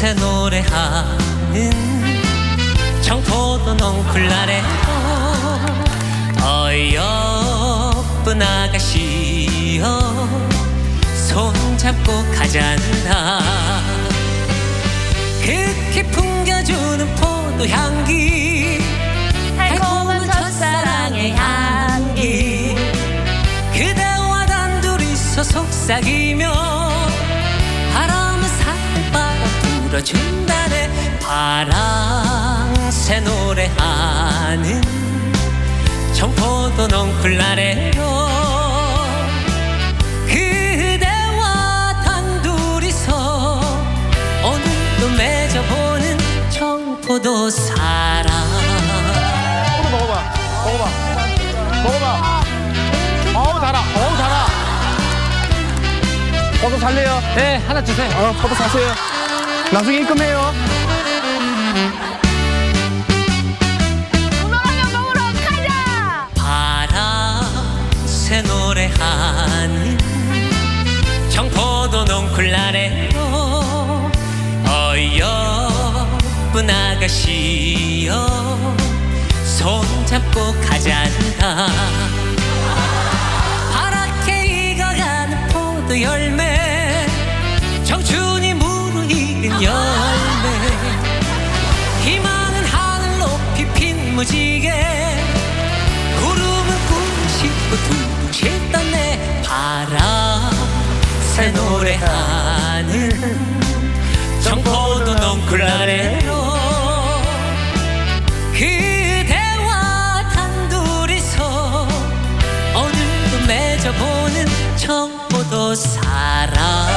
밤새 노래하는 청포도 넝쿨 나래 어여쁜 아가씨여 손잡고 가잔다. 그렇게 풍겨주는 포도 향기 달콤한 첫사랑의 향기. 그대와 단둘이서 속삭이며 불어준다네 파랑새 노래하는 청포도 넝쿨 아래로 그대와 단 둘이서 오늘도 맺어보는 청포도 사랑 먹어봐. 먹어봐. 먹어봐. 어우 달아. 어우 달아. 포도 살래요? 네, 하나 주세요. 어, 포도 사세요. 나중에 입금해요. 우렁하면 먹으러 가자 바람새 노래하는 청포도 넝쿨 아래로 어여쁜 아가씨여 손잡고 가잔다 열매. 희망은 하늘 높이 핀 무지개. 구름은 꿈쉽고 둥실 떴네 바람 새 노래하는 청포도 넝쿨 아래로. 그대와 단둘이서 오늘도 맺어보는 청포도 사랑